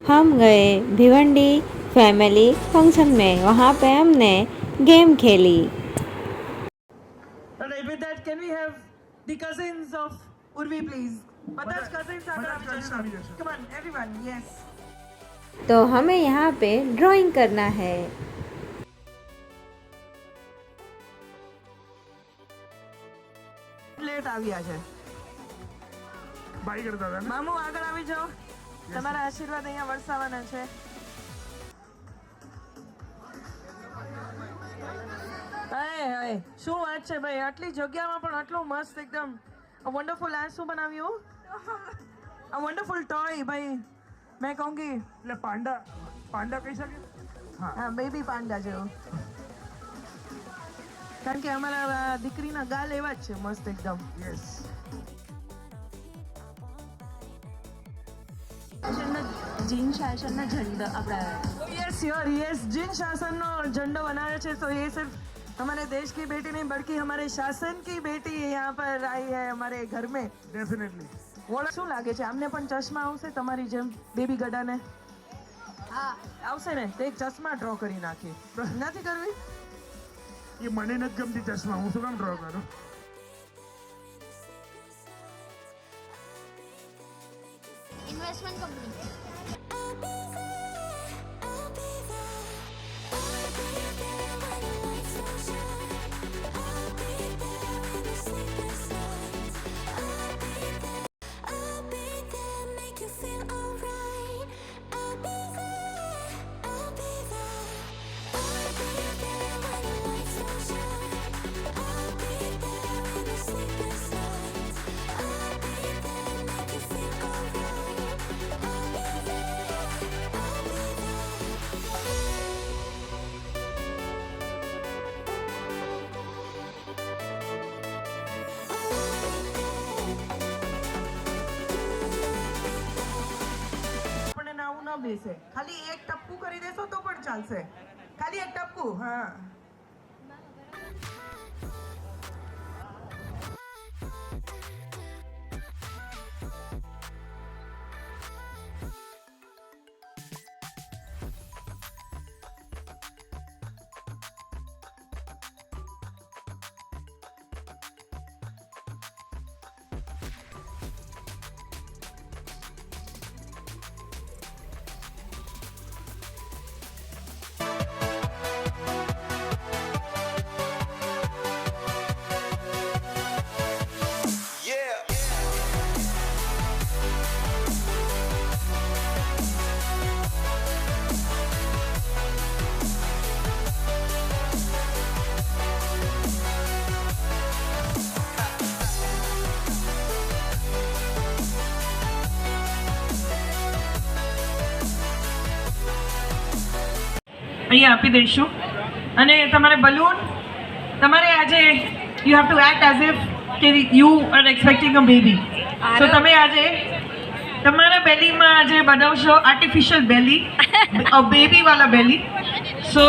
हम गए Bhiwandi family function में। वहाँ पे हमने गेम खेली। the cousins of Urvi, please? Bajaj cousins are coming. Come on, everyone, yes. तो हमें यहाँ पे ड्राइंग करना है લેટ આવ્યા છે બાઈ કરતા હતા ને મામુ આગળ આવી જાઓ તમારા આશીર્વાદ અહીંયા વરસાવવાના છે હાય હાય. શું વાત છે ભાઈ? આટલી જગ્યામાં પણ આટલું મસ્ત એકદમ. વન્ડરફુલ આ શું બનાવ્યું? આ વન્ડરફુલ ટોય ભાઈ. મેં કહુંગી એટલે પાંડા. પાંડા કહી શકે? હા. બેબી પાંડા જેવું. કારણ કે અમારા દીકરીના ગાલ એવા જ છે મસ્ત એકદમ. યસ જીન શાસનનો ઝંડો આપણા. યસ યોર યસ જીન શાસનનો ઝંડો બનાવે છે તો એ સિર્ફ हमारे देश की बेटी नहीं बल्कि हमारे शासन की बेटी यहाँ पर आई है हमारे घर में ડેફિનેટલી ઓળખ શું લાગે છે આમને પણ ચશ્મા આવશે તમારી જેમ બેબી ગડાને હા આવશે ને તે એક ચશ્મા ડ્રો કરી નાખી નથી કરવી એ મને નથી ગમતી ચશ્મા હું શું કામ ડ્રો કરું ઇન્વેસ્ટમેન્ટ કંપની બેસે ખાલી એક ટપકું કરી દેશો તો પણ ચાલશે. ખાલી એક ટપકું હા. અહીંયા આપી દઈશું. અને તમારે બલૂન તમારે આજે you have to act as if કે you are expecting a baby તો તમે આજે તમારા બેલીમાં આજે બનાવશો આર્ટિફિશિયલ બેલી બેબી વાલા belly so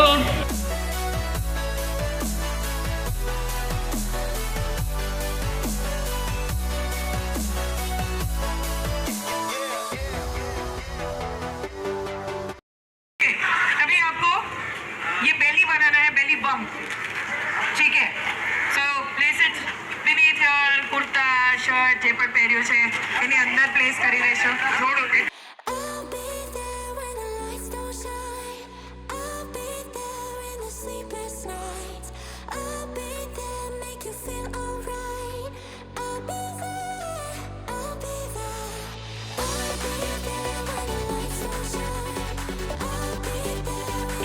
there.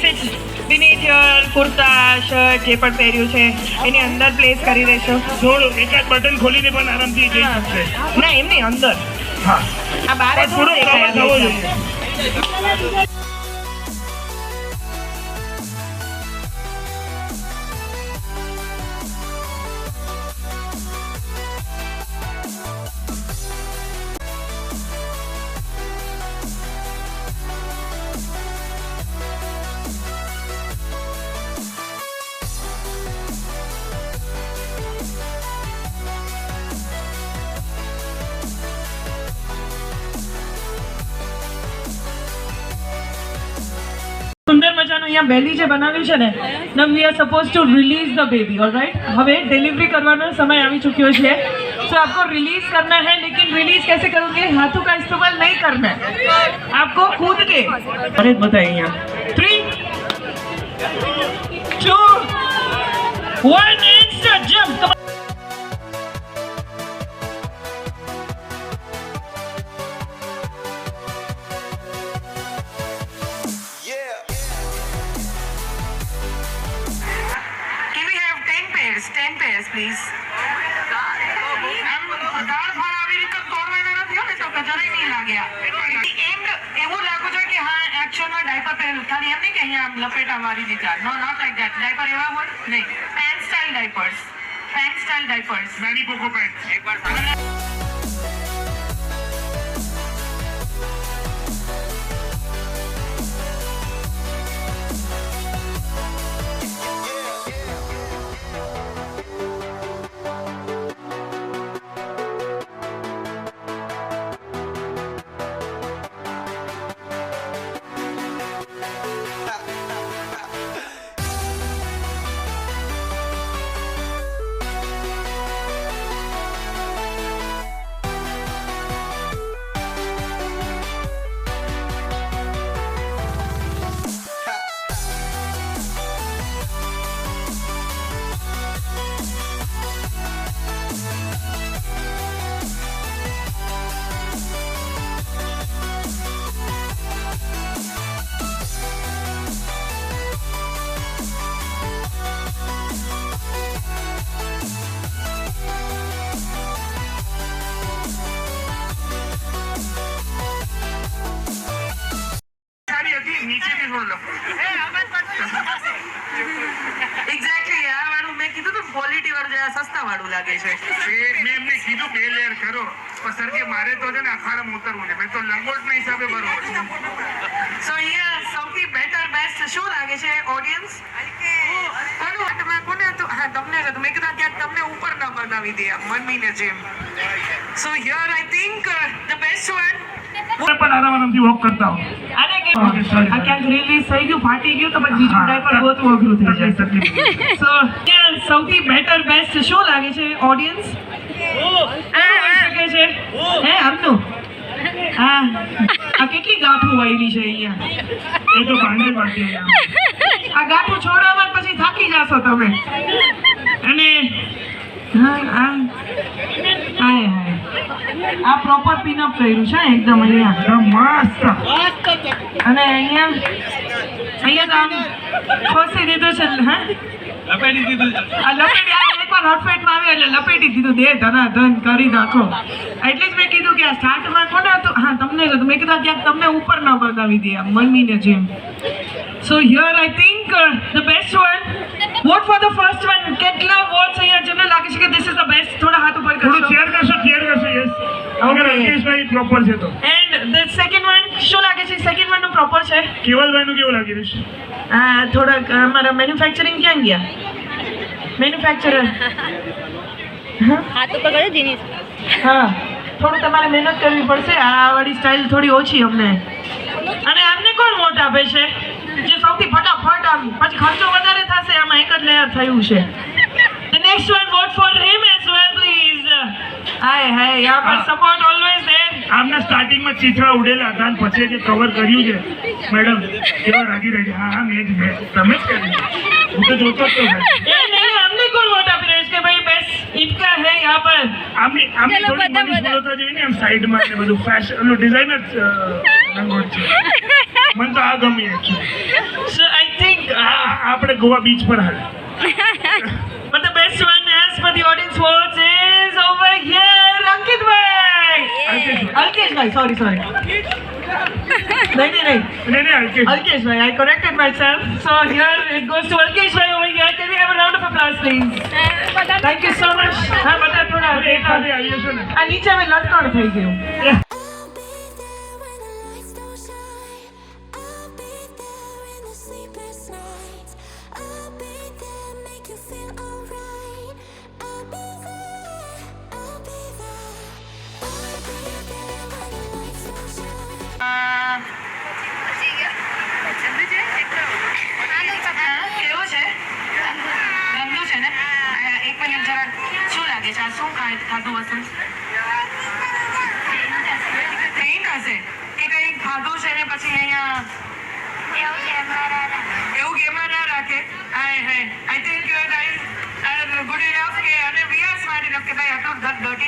Fit beneath your kurta shirt જે પણ પહેર્યું છે એની અંદર પ્લેસ કરી દેશો થોડું એકાદ બટન ખોલીને પણ આરામથી જઈ શકશે ના એમની અંદર હા. આ બારે થોડું દેખાય અહીંયા વહેલી જે બનાવી છે ને નમ we are suppose to release the baby all right હવે ડિલિવરી કરવાનો સમય આવી ચૂક્યો છે. तो आपको रिलीज़ करना है लेकिन रिलीज़ कैसे करोगे हाथों का इस्तेमाल नहीं करना है आपको खुद के अरे बताइए यहाँ थ्री टू આમ લપેટા મારી દીધા. No not like that diaper એવા હોય? નહીં. Pant style diapers pant style diapers નાની પોકો પેન્ટ એકવાર સારી મેં એમને કીધું બે લેર કરો. પણ સર કે મારે તો છે ને અખાડામાં ઉતરવું છે. મેં તો લંગોટના હિસાબે બરોબર સો અહીંયા સૌથી બેટર બેસ્ટ શું લાગે છે ઓડિયન્સ કોને હા તમને હતું. મેં કીધું ક્યાંક તમને ઉપર ના બનાવી દે મનમીને જેમ. So here I think the best one પણ આરામથી વોક કરતા હો આને કે આ ક્યાંક રિલીઝ થઈ ગયું ફાટી ગયું તો પછી. ડાયપર ગોતવું અઘરું થઈ જાય. સો સૌથી બેટર બેસ્ટ શું લાગે છે ઓડિયન્સ શકે છે? હે આમનું હા. આ કેટલી ગાંઠું વાયરી છે અહીંયા? એ તો ભાંડે આ ગાંઠું છોડાવવા પછી થાકી જશો તમે. અને હા આ હાય હાય. આ પ્રોપર પિનઅપ કર્યું છે એકદમ અહીંયા. મસ્ત. અને અહીંયા અહીંયા તો આમ ખોસી દીધું છે હા? લપેટી દીધું આ લપેટી આ એકવાર આવ્યો આવે એટલે લપેટી દીધું. દે ધના ધન કરી નાખો. એટલે જ મેં કીધું કે આ સ્ટાર્ટમાં કોને હતું? હા તમને જ હતું. મેં કીધું ક્યાંક તમને ઉપર ન બતાવી દે મમ્મીને જેમ. So here I think the best one vote for the first one કેટલા વોટ્સ અહીંયા જેમને લાગે છે કે ધીસ ઇઝ ધ બેસ્ટ થોડા હાથ ઉપર થોડું શેર કરશો શેર કરશો યસ અંકેશભાઈ પ્રોપર છે તો. એન્ડ ધ સેકન્ડ વન શું લાગે છે? સેકન્ડ વનનું પ્રોપર છે? કેવલભાઈનું કેવું લાગી રહ્યું છે? આ થોડાક અમારા મેન્યુફેક્ચરિંગ ક્યાં ગયા? મેન્યુફેક્ચરર હાથ ઉપર કર્યો જીનીસ. હા થોડું તમારે મહેનત કરવી પડશે. આ વાળી સ્ટાઇલ થોડી ઓછી અમને. અને આમને કોણ વોટ આપે છે? જે સૌથી ફટાફટ આમ પછી ખર્ચો વધારે થશે આમાં એક જ લેયર થયું છે. The next one vote for him as well please hi hi યા પર સપોર્ટ ઓલવેઝ there. આમના સ્ટાર્ટિંગમાં ચીથડા ઉડેલા હતા અને પછી જે કવર કર્યું છે. મેડમ કેવા રાજી રહી હા હા મેં જ મેં તમે જ કર્યું હું તો જોતો જ તો ભાઈ. એ નહીં આમને કોણ વોટ આપી રહ્યું છે કે ભાઈ બેસ્ટ ઇનકા ચલો, બધા, બધા. ને બધું ફેશન ડિઝાઇનર છે મને તો આ ગમી uh, આપણે ગોવા બીચ પર હાલ but the best one as per the audience votes is over here Ankit bhai. Alkesh bhai, sorry sorry. नहीं नहीं नहीं। नहीं नहीं I corrected myself. So here it goes to Alkesh bhai over here. Can we have a round of applause please? Thank you so much. हाँ बता थोड़ा अरे नीचे में लटकाउट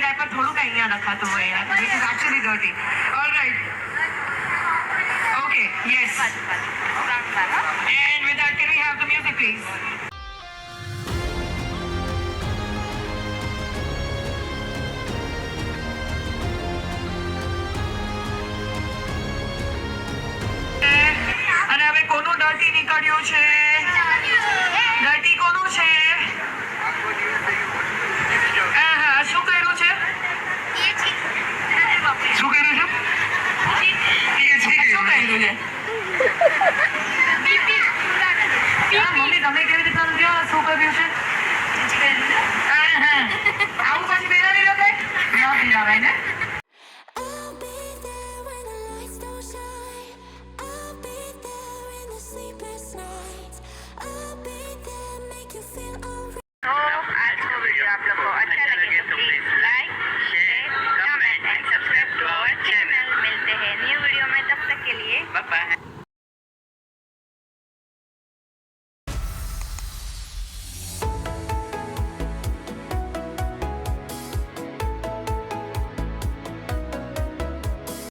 ડાયપર થોડુંક અહીંયા નખાતું હોય યાર. This is actually dirty alright okay yes and with that can we have the music please અને હવે કોનું ડર્ટી નીકળ્યું છે?